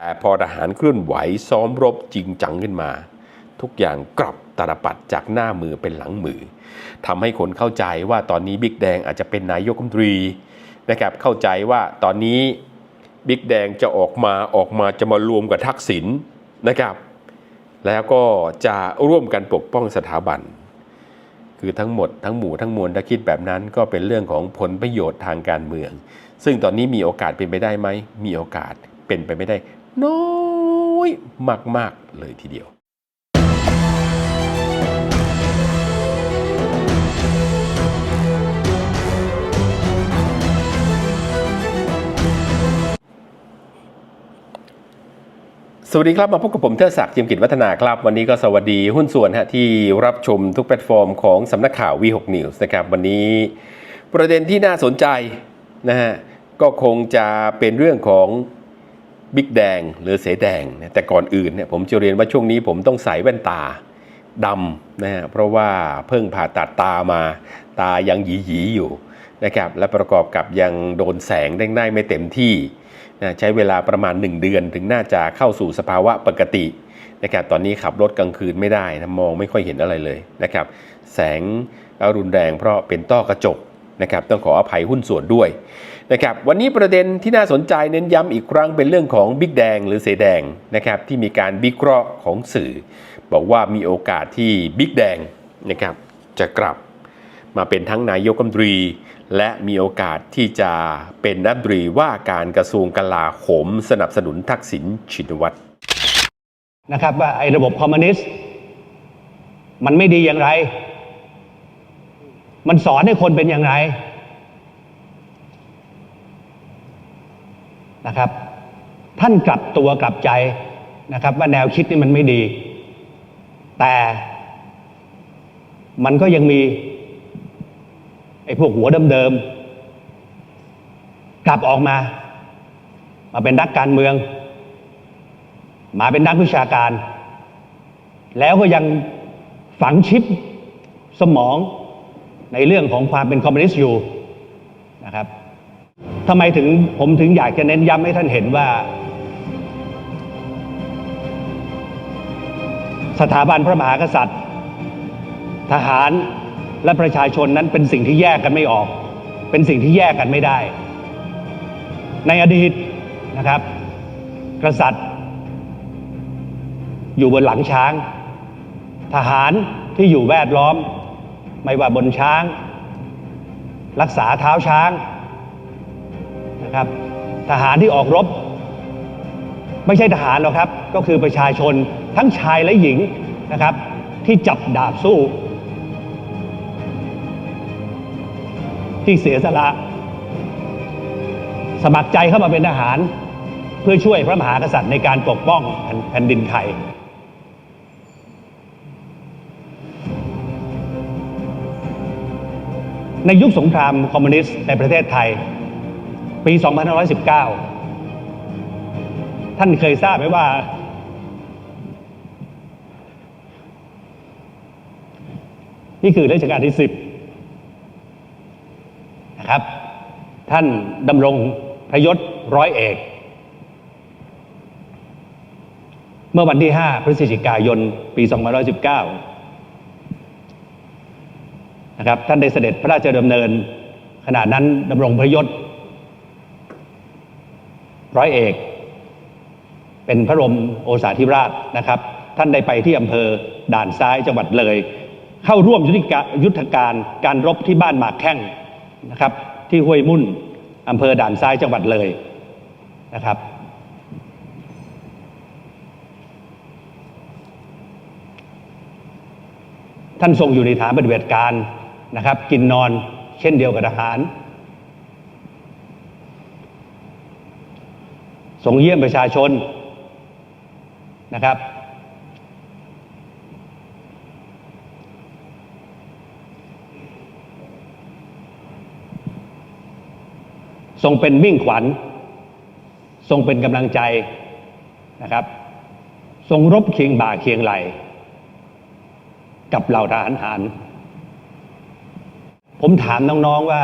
แต่พอทหารเคลื่อนไหวซ้อมรบจริงจังขึ้นมา ทุกอย่างกลับตาลปัดจากหน้ามือเป็นหลังมือทำให้คนเข้าใจว่าตอนนี้บิ๊กแดงอาจจะเป็นนายกรัฐมนตรีนะครับเข้าใจว่าตอนนี้บิ๊กแดงจะออกมาออกมาจะมารวมกับทักษิณนะครับ แล้วก็จะร่วมกันปกป้องสถาบัน คือทั้งหมดทั้งหมู่ทั้งมวลถ้าคิดแบบนั้นก็เป็นเรื่องของผลประโยชน์ทางการเมือง ซึ่งตอนนี้มีโอกาสเป็นไปได้ไหมมีโอกาสเป็นไปไม่ได้ น้อยมากๆเลยทีเดียว สวัสดีครับ มาพบกับผมเทอศักดิ์จิมกิจวัฒนาครับ วันนี้ก็สวัสดีหุ้นส่วนฮะที่รับชมทุกแพลตฟอร์มของสำนักข่าว V6 News นะครับ วันนี้ประเด็นที่น่าสนใจนะฮะก็คงจะเป็นเรื่องของ บิ๊กแดงหรือเสแดงแต่ก่อนอื่นเนี่ยผมจะเรียนว่าช่วงนี้ผมต้องใส่แว่นตาดำนะฮะเพราะว่าเพิ่งผ่าตัดตามาตายังหยีๆอยู่นะครับและประกอบกับยังโดนแสงได้ไม่เต็มที่นะใช้เวลาประมาณ 1 เดือนถึงน่าจะเข้าสู่สภาวะปกตินะครับตอนนี้ขับรถกลางคืนไม่ได้นะมองไม่ค่อยเห็นอะไรเลยนะครับแสงรุนแรงเพราะเป็นต้อกระจกนะครับต้องขออภัยหุ้นส่วนด้วย นะครับวันนี้ประเด็นที่น่าสนใจเน้นย้ำอีกครั้งเป็นเรื่องของบิ๊กแดงหรือเสแดงนะครับที่มีการวิเคราะห์ของสื่อ บอกว่ามีโอกาสที่บิ๊กแดงนะครับจะกลับมาเป็นทั้งนายกรัฐมนตรี และมีโอกาสที่จะเป็นรัฐมนตรีว่าการกระทรวงกลาโหม สนับสนุนทักษิณชินวัตรนะครับว่าไอ้ระบบคอมมิวนิสต์มันไม่ดีอย่างไร มันสอนให้คนเป็นอย่างไร นะครับ ท่านกลับตัวกลับใจนะครับ ว่าแนวคิดนี่มันไม่ดี แต่มันก็ยังมีไอ้พวกหัวเดิมๆกลับออกมา มาเป็นนักการเมือง มาเป็นนักวิชาการ แล้วก็ยังฝังชิปสมองในเรื่องของความเป็นคอมมิวนิสต์อยู่นะครับ ทำไมถึงผมถึงอยากจะเน้นย้ำให้ท่านเห็นว่า สถาบันพระมหากษัตริย์ ทหารและประชาชนนั้นเป็นสิ่งที่แยกกันไม่ออก เป็นสิ่งที่แยกกันไม่ได้ ในอดีตนะครับ กษัตริย์ อยู่บนหลังช้าง ทหารที่อยู่แวดล้อม ไม่ว่าบนช้าง รักษาเท้าช้าง นะครับ ทหารที่ออกรบ ไม่ใช่ทหารหรอกครับ ก็คือประชาชนทั้งชายและหญิงนะครับ ที่จับดาบสู้ ที่เสียสละ สมัครใจเข้ามาเป็นทหาร เพื่อช่วยพระมหากษัตริย์ในการปกป้องแผ่นแผ่นดินไทยในยุคสงครามคอมมิวนิสต์ในประเทศไทย ปี 2519 ท่านเคยทราบไหมว่า นี่คือรัชกาลที่ 10 นะครับ ท่านดำรงพระยศร้อยเอก เมื่อวันที่ 5 พฤศจิกายน ปี 2519 นะครับ ท่านได้เสด็จพระราชดำเนิน ขณะนั้นดำรงพระยศ ร้อยเอก เป็นพระรมโอษาธิราชนะครับ ท่านได้ไปที่อำเภอด่านซ้ายจังหวัดเลย เข้าร่วมยุทธกายุทธการการรบที่บ้านหมากแข้งนะครับ ที่ห้วยมุ่นอำเภอด่านซ้ายจังหวัดเลยนะครับ ท่านทรงอยู่ในฐานปฏิบัติการนะครับ กินนอนเช่นเดียวกับทหาร ทรงเยี่ยมประชาชนนะครับ ทรงเป็นมิ่งขวัญ ทรงเป็นกำลังใจนะครับ ทรงรบเคียงบ่าเคียงไหล กับเหล่าทหารหารผมถามน้องๆว่า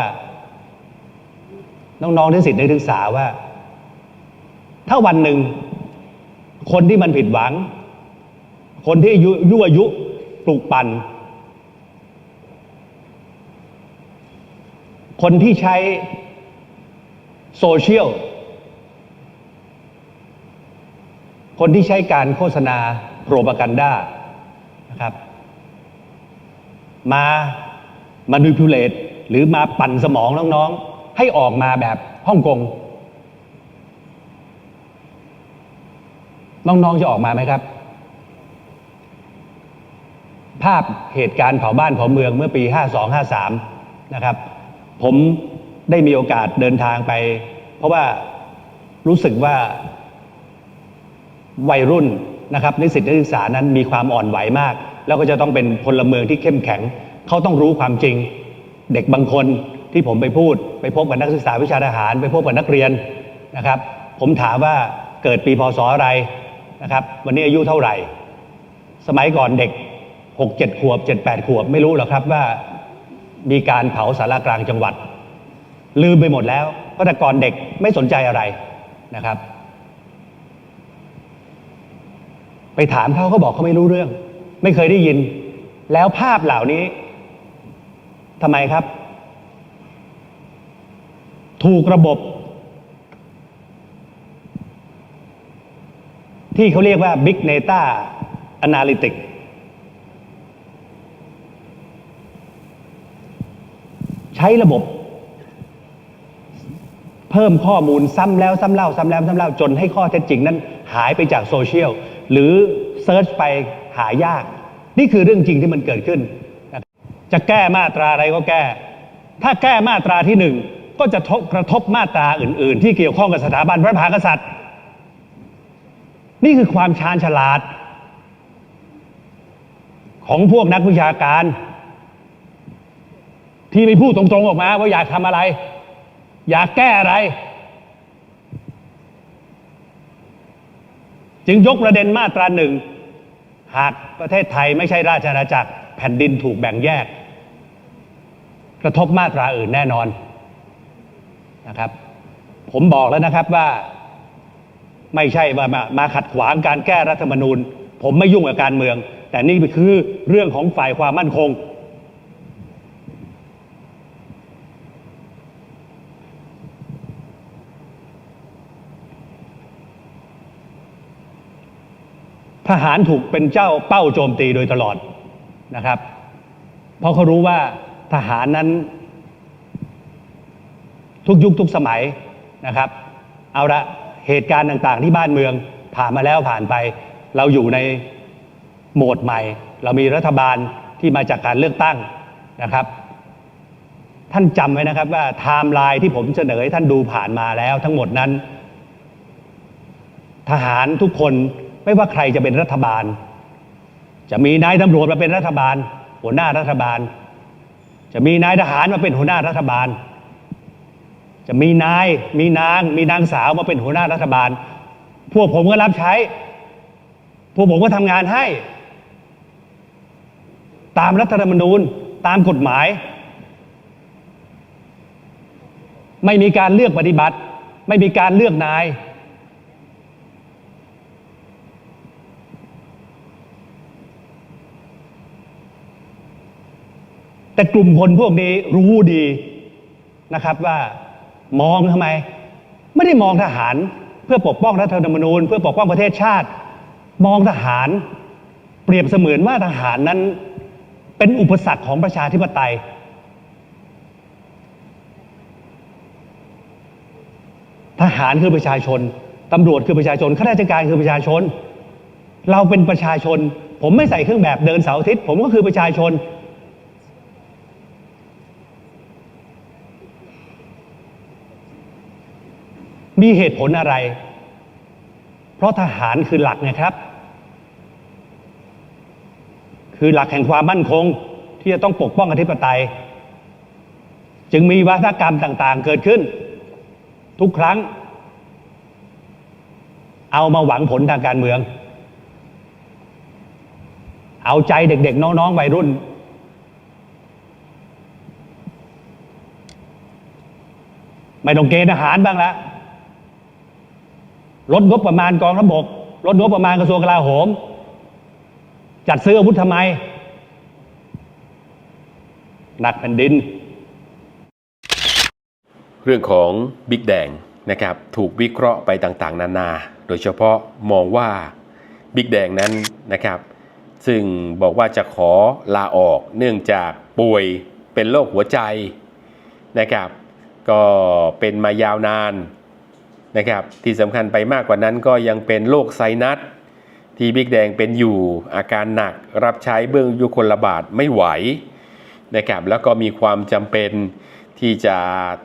น้องๆนิสิตนักศึกษาว่า ถ้าวันหนึ่ง คนที่มันผิดหวัง คนที่ยุยั่วยุปลุกปั่นคนที่ใช้โซเชียล คนที่ใช้การโฆษณาโปรปากันดานะครับ มามาดูพิเลตหรือมาปั่นสมองน้องๆ ให้ออกมาแบบฮ่องกง น้องๆจะออกมาไหมครับ ภาพเหตุการณ์เผาบ้านเผาเมืองเมื่อปี 52-53 นะครับ ผมได้มีโอกาสเดินทางไป เพราะว่ารู้สึกว่าวัยรุ่นนะครับนิสิตนักศึกษานั้นมีความอ่อนไหวมาก แล้วก็จะต้องเป็นพลเมืองที่เข้มแข็ง เขาต้องรู้ความจริง เด็กบางคนที่ผมไปพูด ไปพบกับนักศึกษาวิชาทหาร ไปพบกับนักเรียนนะครับ ผมถามว่าเกิดปีพศอะไร นะครับ วันนี้อายุเท่าไหร่ สมัยก่อนเด็กหกเจ็ดขวบเจ็ดแปดขวบ ไม่รู้หรอกครับว่ามีการเผาสารากลางจังหวัด ลืมไปหมดแล้วเพราะแต่ก่อนเด็กไม่สนใจอะไรนะครับ ไปถามเขาเขาบอกเขาไม่รู้เรื่อง ไม่เคยได้ยิน แล้วภาพเหล่านี้ทำไมครับ ถูกระบบ ที่เขาเรียกว่า Big Data Analytics ใช้ระบบ เพิ่มข้อมูลซ้ำแล้วซ้ำเล่าซ้ำแล้วซ้ำเล่าจนให้ข้อเท็จจริงนั้นหายไปจากโซเชียลหรือเซิร์ชไปหายาก นี่คือเรื่องจริงที่มันเกิดขึ้น จะแก้มาตราอะไรก็แก้ ถ้าแก้มาตราที่หนึ่งก็จะกระทบมาตราอื่น ๆ ที่เกี่ยวข้องกับสถาบันพระมหากษัตริย์ นี่คือความชาญฉลาด ของพวกนักวิชาการ ที่ไม่พูดตรงๆออกมา ว่าอยากทำอะไร อยากแก้อะไร จึงยกประเด็นมาตราหนึ่ง หากประเทศไทยไม่ใช่ราชอาณาจักร แผ่นดินถูกแบ่งแยก กระทบมาตราอื่นแน่นอนนะครับ ผมบอกแล้วนะครับว่า ไม่ใช่ว่ามามาขัดขวางการแก้รัฐธรรมนูญ ผมไม่ยุ่งกับการเมือง แต่นี่คือเรื่องของฝ่ายความมั่นคง ทหารถูกเป็นเจ้าเป้าโจมตีโดยตลอดนะครับ เพราะเขารู้ว่าทหารนั้น ทุกยุคทุกสมัยนะครับ เอาละ เหตุการณ์ต่างๆ ที่บ้านเมืองผ่านมาแล้วผ่านไป เราอยู่ในโหมดใหม่ เรามีรัฐบาลที่มาจากการเลือกตั้งนะครับ ท่านจำไว้นะครับว่าไทม์ไลน์ที่ผมเสนอให้ท่านดูผ่านมาแล้วทั้งหมดนั้น ทหารทุกคนไม่ว่าใครจะเป็นรัฐบาล จะมีนายตำรวจมาเป็นรัฐบาล หัวหน้ารัฐบาล จะมีนายทหารมาเป็นหัวหน้ารัฐบาล จะมีนายมีนางมีนางสาวมาเป็นหัวหน้ารัฐบาล พวกผมก็รับใช้ พวกผมก็ทำงานให้ ตามรัฐธรรมนูญตามกฎหมาย ไม่มีการเลือกปฏิบัติ ไม่มีการเลือกนาย แต่กลุ่มคนพวกนี้รู้ดีนะครับว่า มองทำไม ไม่ได้มองทหารเพื่อปกป้องรัฐธรรมนูญ เพื่อปกป้องประเทศชาติ มองทหาร เปรียบเสมือนว่าทหารนั้น เป็นอุปสรรคของประชาธิปไตย ทหารคือประชาชนตำรวจคือประชาชนข้าราชการคือประชาชน เราเป็นประชาชน ผมไม่ใส่เครื่องแบบเดินเสาร์อาทิตย์ผมก็คือประชาชน มีเหตุผลอะไร เพราะทหารคือหลักนะครับ คือหลักแห่งความมั่นคง ที่จะต้องปกป้องอธิปไตย จึงมีวัฒกรรมต่างๆ เกิดขึ้น ทุกครั้ง เอามาหวังผลทางการเมือง เอาใจเด็กๆ น้องๆวัยรุ่นไม่ต้องเกณฑ์ทหารบ้างละ ลดงบประมาณกองทัพบกลดงบประมาณกระทรวงกลาโหม จัดซื้ออาวุธทำไม หนักแผ่นดิน เรื่องของบิ๊กแดงนะครับถูกวิเคราะห์ไปต่างๆ นานา โดยเฉพาะมองว่าบิ๊กแดงนั้นนะครับ ซึ่งบอกว่าจะขอลาออกเนื่องจากป่วยเป็นโรคหัวใจนะครับ ก็เป็นมายาวนาน นะครับที่สำคัญไปมากกว่านั้นก็ยังเป็นโรคไซนัสที่บิ๊กแดงเป็นอยู่อาการหนักรับใช้เบื้องยุคนระบาดไม่ไหวนะครับแล้วก็มีความจำเป็นที่จะ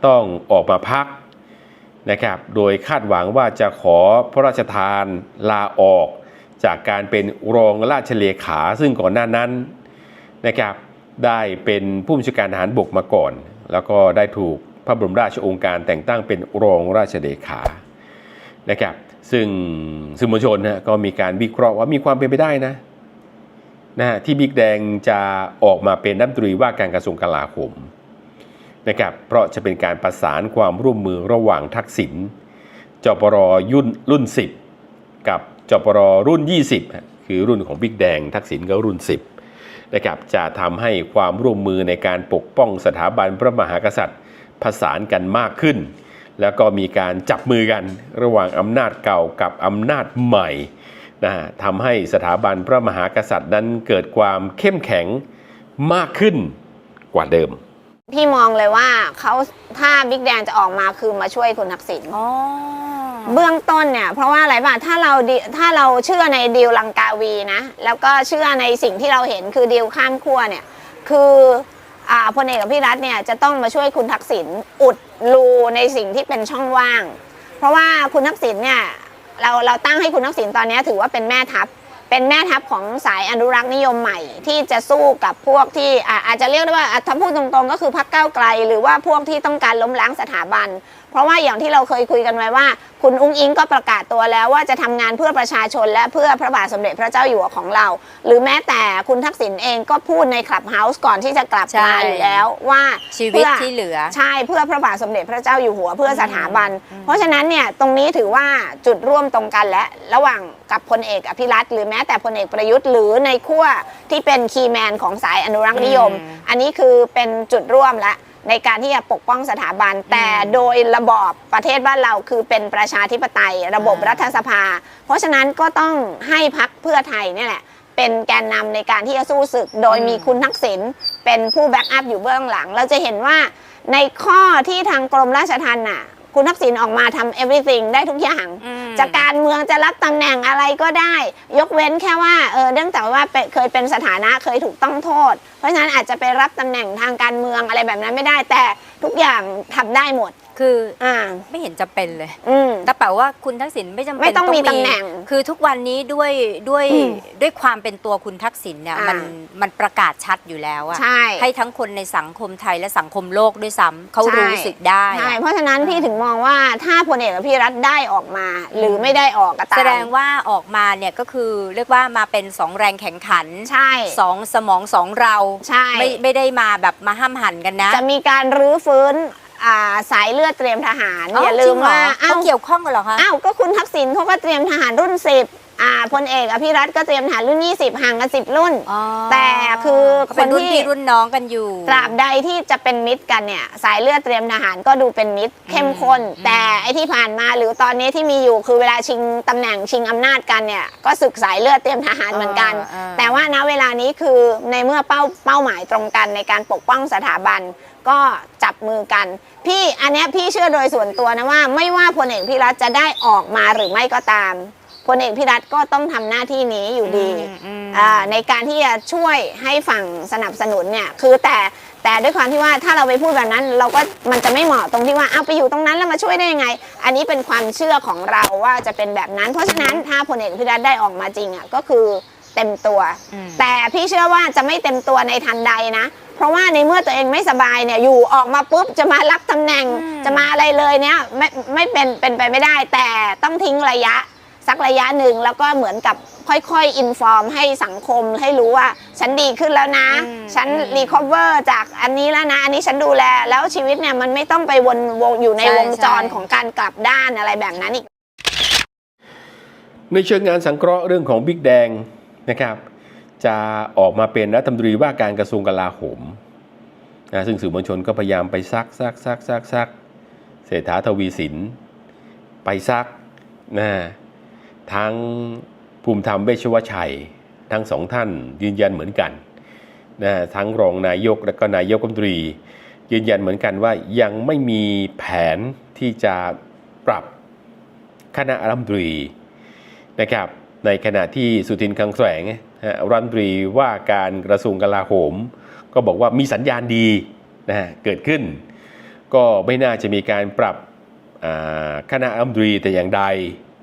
ต้องออกมาพักนะครับโดยคาดหวังว่าจะขอพระราชทานลาออก จากการเป็นรองราชเลขาซึ่งก่อนหน้านั้นนะครับได้เป็นผู้บัญชาการทหารบกมาก่อน แล้วก็ได้ถูก พระบรมราชโองการแต่งตั้งเป็นรองราชเลขานะครับซึ่งสื่อมวลชนนะก็มีการวิเคราะห์ว่ามีความเป็นไปได้นะนะฮะที่บิ๊กแดงจะออกมาเป็นรัฐมนตรีว่าการกระทรวงกลาโหมนะครับเพราะจะเป็นการประสานความร่วมมือระหว่างทักษิณจปรยุ่นรุ่น 10 กับจปรรุ่น 20 คือรุ่นของบิ๊กแดง ทักษิณก็รุ่น 10นะครับจะทำให้ความร่วมมือในการปกป้องสถาบันพระมหากษัตริย์ ผสานกันมากขึ้น แล้วก็มีการจับมือกันระหว่างอำนาจเก่ากับอำนาจใหม่นะฮะทำให้สถาบันพระมหากษัตริย์นั้นเกิดความเข้มแข็งมากขึ้นกว่าเดิม พี่มองเลยว่าเขาถ้าบิ๊กแดงจะออกมาคือมาช่วยคุณทักษิณอ๋อเบื้องต้นเนี่ยเพราะว่าอะไรป่ะถ้าเราดิถ้าเราเชื่อในดีลลังกาวีนะ แล้วก็เชื่อในสิ่งที่เราเห็นคือดีลข้ามขั้วเนี่ย คืออ่า พลเอกพี่รัตเนี่ยจะต้องมาช่วยคุณทักษิณอุดรูในสิ่งที่เป็นช่องว่าง เพราะว่าคุณทักษิณเนี่ยเราเราตั้งให้คุณทักษิณตอนนี้ถือว่าเป็นแม่ทัพ เป็นแม่ทัพของสายอนุรักษ์นิยมใหม่ ที่จะสู้กับพวกที่อาจจะเรียกได้ว่าถ้าพูดตรงๆ ก็คือพรรคก้าวไกล หรือว่าพวกที่ต้องการล้มล้างสถาบัน เพราะว่าอย่างที่เราเคยคุยกันไว้ว่า คุณอุ้งอิงก็ประกาศตัวแล้วว่าจะทำงานเพื่อประชาชนและเพื่อพระบาทสมเด็จพระเจ้าอยู่หัวของเรา หรือแม้แต่คุณทักษิณเองก็พูดในคลับเฮาส์ก่อนที่จะกลับใช่มาอยู่แล้วว่าชีวิตพื่อที่เหลือใช่เพื่อพระบาทสมเด็จพระเจ้าอยู่หัวเพื่อสถาบัน เพราะฉะนั้นเนี่ยตรงนี้ถือว่าจุดร่วมตรงกันและระหว่างกับพลเอกอภิรัตน์หรือแม้แต่พลเอกประยุทธ์หรือในขั้วที่เป็นคีย์แมนของสายอนุรักษ์นิยมอืมอันนี้คือเป็นจุดร่วมละ ในการที่จะปกป้องสถาบัน แต่โดยระบอบประเทศบ้านเราคือเป็นประชาธิปไตย ระบบอ่ารัฐสภา เพราะฉะนั้นก็ต้องให้พักเพื่อไทยเนี่ยแหละ เป็นแกนนำในการที่จะสู้ศึก โดยมีคุณทักษิณเป็นผู้แบ็กอัพอยู่เบื้องหลัง เราจะเห็นว่าในข้อที่ทางกรมราชทัณฑ์น่ะ คุณทักษิณออกมาทำ everything ได้ทุกอย่างอืม จากการเมืองจะรับตำแหน่งอะไรก็ได้ ยกเว้นแค่ว่าเออเนื่องจากว่าเป็นเคยเป็นสถานะเคยถูกต้องโทษ เพราะฉะนั้นอาจจะไปรับตำแหน่งทางการเมืองอะไรแบบนั้นไม่ได้ แต่ทุกอย่างทำได้หมดคืออ่าไม่เห็นจะเป็นเลยอืมแต่แปลว่าคุณทักษิณไม่จำเป็นไม่ต้องมีตำแหน่ง คือทุกวันนี้ด้วยด้วยอืมด้วยความเป็นตัวคุณทักษิณเนี่ยอ่ามัมันมันประกาศชัดอยู่แล้วอะใช่ให้ทั้งคนในสังคมไทยและสังคมโลกด้วยซ้ำเขาใช่รู้สึกได้อะใช่เพราะฉะนั้นพี่อ่าถึงมองว่าถ้าพลเอกอภิรัตน์ได้ออกมาหรือไม่ได้ออกก็ตาม แสดงว่าออกมาเนี่ยก็คือเรียกว่ามาเป็นสองแรงแข่งขันใช่ สองสมองสองเราใช่ ไม่ไม่ได้มาแบบมาห้ามหันกันนะ จะมีการรื้อฟื้นอ่าสายเลือดเตรียมทหาร อย่าลืมว่าจริงเหรออ้าเขาวเกี่ยวข้องกันเหรอคะ อ้าวก็คุณทักษิณเขาก็เตรียมทหารรุ่น10 อ่าพลเอกอภิรัตน์ก็เตรียมทหารรุ่น 20 ห่างกัน10 รุ่น อ๋อแต่คือก็เป็นคนรุ่นที่พี่รุ่นน้องกันอยู่ ตราบใดที่จะเป็นมิตรกันเนี่ย สายเลือดเตรียมทหารก็ดูเป็นมิตรเข้มข้นอืมแต่ไอ้ที่ผ่านมาหรือตอนนี้ที่มีอยู่คือเวลาชิงตำแหน่งชิงอำนาจกันเนี่ยก็ศึกสายเลือดเตรียมทหารเหมือนกันอ่า แต่ว่าณเวลานี้คือในเมื่อเป้าเป้าหมายตรงกันในการปกป้องสถาบันก็จับมือกัน พี่อันเนี้ยพี่เชื่อโดยส่วนตัวนะว่า ไม่ว่าพลเอกพิรัตน์จะได้ออกมาหรือไม่ก็ตาม พลเอกพิรัตน์ก็ต้องทำหน้าที่นี้อยู่ดีอืมอืมอ่าในการที่จะช่วยให้ฝั่งสนับสนุนเนี่ยคือแต่แต่ด้วยความที่ว่าถ้าเราไปพูดแบบนั้น เราก็มันจะไม่เหมาะตรงที่ว่าเอาไปอยู่ตรงนั้นแล้วมาช่วยได้ยังไง อันนี้เป็นความเชื่อของเราว่าจะเป็นแบบนั้น เพราะฉะนั้นถ้าพลเอกพิรัตน์ได้ออกมาจริงอะก็คือเต็มตัวอืมแต่พี่เชื่อว่าจะไม่เต็มตัวในทันใดนะ เพราะว่าในเมื่อตัวเองไม่สบายเนี่ยอยู่ออกมาปุ๊บจะมารับตำแหน่งอืมจะมาอะไรเลยเนี่ยไม่ไม่เป็นเป็นไปไม่ได้ แต่ต้องทิ้งระยะ สักระยะหนึ่งแล้วก็เหมือนกับค่อยๆอินฟอร์มให้สังคมให้รู้ว่า ฉันดีขึ้นแล้วนะอืมฉันอืมรีคอเวอร์จากอันนี้แล้วนะ อันนี้ฉันดูแลแล้วชีวิตเนี่ยมันไม่ต้องไปวนวงอยู่ในใช่วงจรใช่ของการกลับด้านอะไรแบบนั้นอีก ในเชิงงานสังเคราะห์เรื่องของบิ๊กแดงนะครับ จะออกมาเป็นรัฐมนตรีว่าการกระทรวงกลาโหมนะซึ่งสื่อมวลชนก็พยายามไปซักซักซักซักซักเศรษฐาทวีสินไปซักนะ ทั้งภูมิธรรมเวชวชัย ทั้งสองท่านยืนยันเหมือนกันนะทั้งรองนายกและก็นายกรัฐมนตรี ยืนยันเหมือนกันว่ายังไม่มีแผนที่จะปรับคณะรัฐมนตรีนะครับในขณะที่สุทินคังแสงนะรัฐมนตรีว่าการกระทรวงกลาโหม ก็บอกว่ามีสัญญาณดีนะฮะเกิดขึ้น ก็ไม่น่าจะมีการปรับคณะรัฐมนตรีแต่อย่างใด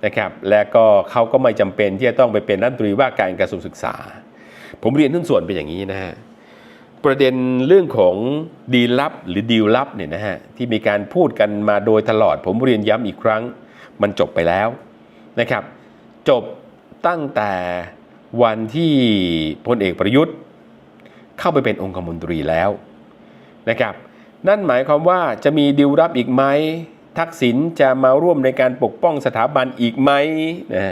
นะครับและก็เขาก็ไม่จำเป็นที่จะต้องไปเป็นรัฐมนตรีว่าการกระทรวงศึกษา ผมเรียนทุนส่วนเป็นอย่างนี้นะฮะประเด็นเรื่องของดีลับหรือดีลลับเนี่ยนะฮะที่มีการพูดกันมาโดยตลอด ผมเรียนย้ำอีกครั้ง มันจบไปแล้วนะครับ จบตั้งแต่วันที่พลเอกประยุทธ์ เข้าไปเป็นองคมนตรีแล้วนะครับ นั่นหมายความว่าจะมีดีลลับอีกไหม ทักษิณจะมาร่วมในการปกป้องสถาบันอีกไหมนะ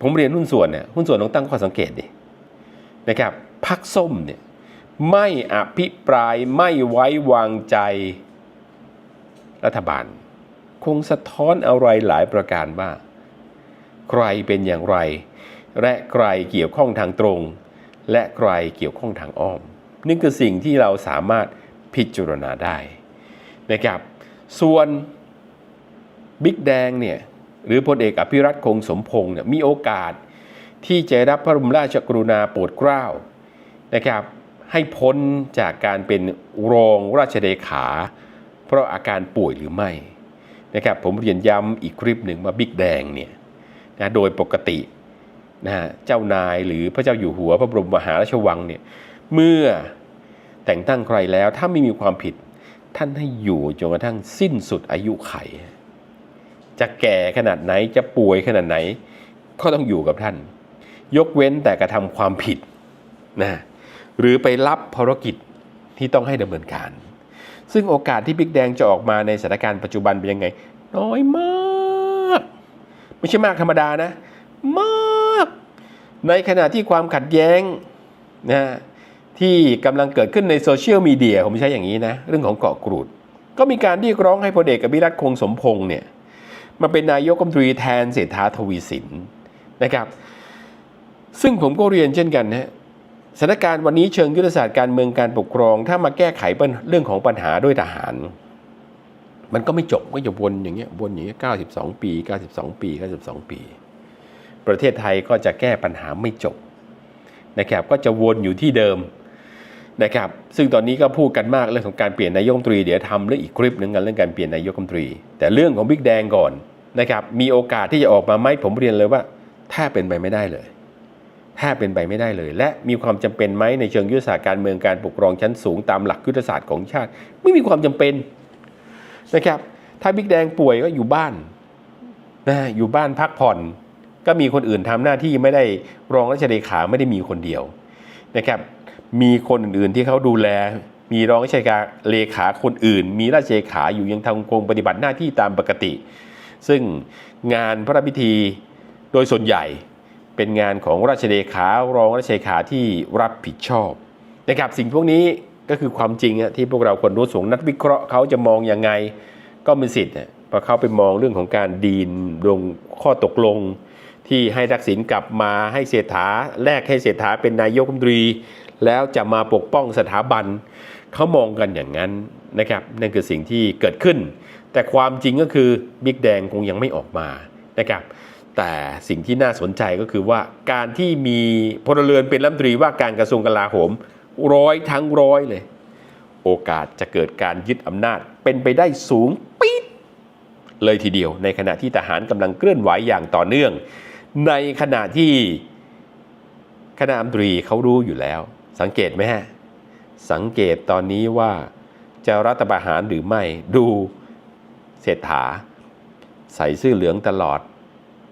ผมเรียนหุ้นส่วนเนี่ยหุ้นส่วนต้องตั้งข้อสังเกตดินะครับพักส้มเนี่ยไม่อภิปรายไม่ไว้วางใจรัฐบาล คงสะท้อนอะไรหลายประการว่า ใครเป็นอย่างไร และใครเกี่ยวข้องทางตรง และใครเกี่ยวข้องทางอ้อมนี่คือสิ่งที่เราสามารถพิจารณาได้นะครับ ส่วนบิ๊กแดงเนี่ยหรือพลเอกอภิรัตคงสมพงษ์เนี่ยมีโอกาสที่จะรับพระบรมราชกรุณาโปรดเกล้านะครับให้พ้นจากการเป็นรองราชเลขา เพราะอาการป่วยหรือไม่นะครับผมเรียนย้ำอีกคลิปหนึ่งว่าบิ๊กแดงเนี่ยนะโดยปกตินะฮะเจ้านายหรือพระเจ้าอยู่หัวพระบรมมหาราชวังเนี่ยเมื่อแต่งตั้งใครแล้วถ้าไม่มีความผิด ท่านให้อยู่จนกระทั่งสิ้นสุดอายุไข จะแก่ขนาดไหนจะป่วยขนาดไหน ก็ต้องอยู่กับท่าน ยกเว้นแต่กระทำความผิดนะหรือไปรับภารกิจที่ต้องให้ดำเนินการ ซึ่งโอกาสที่บิ๊กแดงจะออกมาในสถานการณ์ปัจจุบันเป็นยังไง น้อยมาก ไม่ใช่มากธรรมดานะ มาก ในขณะที่ความขัดแย้งนะ ที่กำลังเกิดขึ้นในโซเชียลมีเดียผมใช้อย่างนี้นะ เรื่องของเกาะกรูด ก็มีการเรียกร้องให้พลเอกอภิรัตคงสมพงษ์เนี่ยมาเป็นนายกรัฐมนตรีแทนเศรษฐาทวีสินนะครับ ซึ่งผมก็เรียนเช่นกันนะสถานการณ์วันนี้เชิงยุทธศาสตร์การเมืองการปกครอง ถ้ามาแก้ไขเรื่องของปัญหาด้วยทหาร มันก็ไม่จบก็จะวนอย่างเงี้ยวนอย่างเงี้ย92 ปี 92 ปี 92 ปี ประเทศไทยก็จะแก้ปัญหาไม่จบนะครับก็จะวนอยู่ที่เดิม นะครับซึ่งตอนนี้ก็พูดกันมากเรื่องของการเปลี่ยนนายกรัฐมนตรีเดี๋ยวทำเรื่องอีกคลิปหนึ่งกันเรื่องการเปลี่ยนนายกรัฐมนตรี แต่เรื่องของบิ๊กแดงก่อนนะครับมีโอกาสที่จะออกมาไหมผมเรียนเลยว่าแทบเป็นไปไม่ได้เลยแทบเป็นไปไม่ได้เลย และมีความจำเป็นไหมในเชิงยุทธศาสตร์การเมืองการปกครองชั้นสูงตามหลักยุทธศาสตร์ของชาติ ไม่มีความจำเป็นนะครับถ้าบิ๊กแดงป่วยก็อยู่บ้านนะอยู่บ้านพักผ่อน ก็มีคนอื่นทำหน้าที่ไม่ได้รองราชเลขาไม่ได้มีคนเดียวนะครับ มีคนอื่นๆที่เขาดูแล มีรองราชการเลขาคนอื่น มีราชเลขาอยู่ยังทำคงปฏิบัติหน้าที่ตามปกติ ซึ่งงานพระราชพิธีโดยส่วนใหญ่เป็นงานของราชเลขารองราชเลขาที่รับผิดชอบนะครับสิ่งพวกนี้ก็คือความจริงอะที่พวกเราคนรู้สูงนักวิเคราะห์เขาจะมองยังไงก็มีสิทธิ์พอเขาไปมองเรื่องของการดีนลงข้อตกลงที่ให้ทักษิณกลับมาให้เศรษฐาแลกให้เศรษฐาเป็นนายกรัฐมนตรี แล้วจะมาปกป้องสถาบันเขามองกันอย่างนั้นนะครับนั่นคือสิ่งที่เกิดขึ้น แต่ความจริงก็คือบิ๊กแดงคงยังไม่ออกมานะครับแต่สิ่งที่น่าสนใจก็คือว่าการที่มีพลเรือนเป็นรัฐมนตรีว่าการกระทรวงกลาโหมร้อยทั้งร้อยเลย โอกาสจะเกิดการยึดอำนาจเป็นไปได้สูงปี๊ดเลยทีเดียว ในขณะที่ทหารกำลังเคลื่อนไหวอย่างต่อเนื่อง ในขณะที่คณะรัฐมนตรีเขารู้อยู่แล้ว สังเกตไหมฮะ สังเกตตอนนี้ว่าจะรัฐประหารหรือไม่ดูเศรษฐา ใส่เสื้อเหลืองตลอด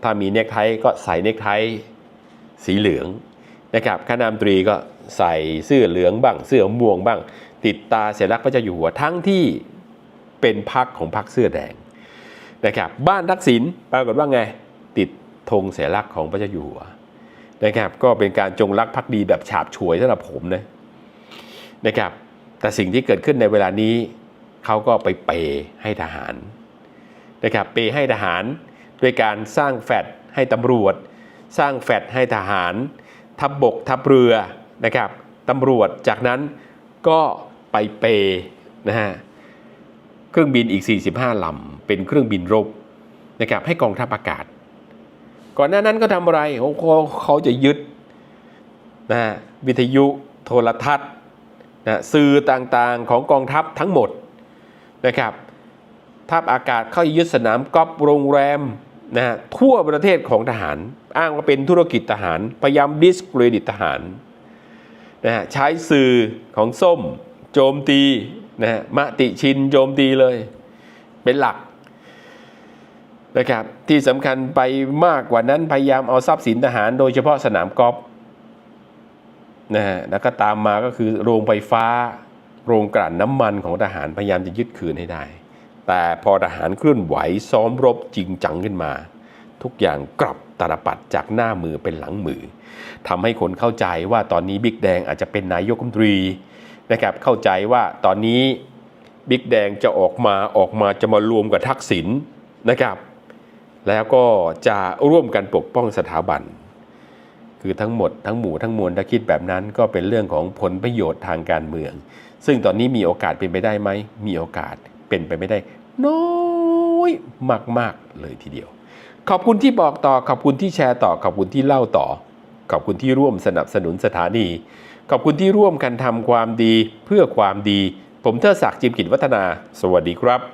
ถ้ามีเนคไทก็ใส่เนคไทสีเหลืองนะครับคณะรัฐมตรีก็ใส่เสื้อเหลืองบ้าง เสื้อม่วงบ้าง ติดตาเสลักพระเจ้าอยู่หัวทั้งที่เป็นพักของพักเสื้อแดงนะครับบ้านทักษิณปรากฏว่าไง ติดธงเสัญลักของพระเจ้าอยู่หัว นะครับ ก็เป็นการจงรักภักดีแบบฉาบฉวยสำหรับผมนะนะครับ แต่สิ่งที่เกิดขึ้นในเวลานี้เขาก็ไปเปย์ให้ทหารนะครับเปย์ให้ทหารด้วยการสร้างแฟดให้ตำรวจ สร้างแฟดให้ทหาร ทัพบบกทัพเรือนะครับตำรวจจากนั้นก็ไปเปย์นะฮะเครื่องบินอีก 45ลำเป็นเครื่องบินรบนะครับให้กองทัพอากาศ ก่อนหน้านั้นก็ทำอะไรเขาเขาจะยึดนะฮะวิทยุโทรทัศน์นะสื่อต่างๆของกองทัพทั้งหมดนะครับทัพอากาศเข้ายึดสนามกอล์ฟโรงแรมนะฮะทั่วประเทศของทหาร อ้างว่าเป็นธุรกิจทหาร พยายามดิสเครดิตทหารนะฮะใช้สื่อของส้ม โจมตีนะฮะมติชินโจมตีเลย เป็นหลัก นะครับที่สำคัญไปมากกว่านั้นพยายามเอาทรัพย์สินทหาร โดยเฉพาะสนามกอล์ฟนะฮะแล้วก็ตามมาก็คือโรงไฟฟ้า โรงกลั่นน้ำมันของทหารพยายามจะยึดคืนให้ได้ แต่พอทหารเคลื่อนไหวซ้อมรบจริงจังขึ้นมา ทุกอย่างกลับตาลปัดจากหน้ามือเป็นหลังมือทำให้คนเข้าใจว่าตอนนี้บิ๊กแดงอาจจะเป็นนายกรัฐมนตรีนะครับเข้าใจว่าตอนนี้บิ๊กแดงจะออกมาออกมาจะมารวมกับทักษิณนะครับ แล้วก็จะร่วมกันปกป้องสถาบัน คือทั้งหมดทั้งหมู่ทั้งมวลถ้าคิดแบบนั้นก็เป็นเรื่องของผลประโยชน์ทางการเมือง ซึ่งตอนนี้มีโอกาสเป็นไปได้ไหม มีโอกาสเป็นไปไม่ได้ น้อยมาก ๆ เลยทีเดียว ขอบคุณที่บอกต่อ ขอบคุณที่แชร์ต่อ ขอบคุณที่เล่าต่อ ขอบคุณที่ร่วมสนับสนุนสถานี ขอบคุณที่ร่วมกันทำความดีเพื่อความดี ผมเทอศักดิ์จิมกิจวัฒนา สวัสดีครับ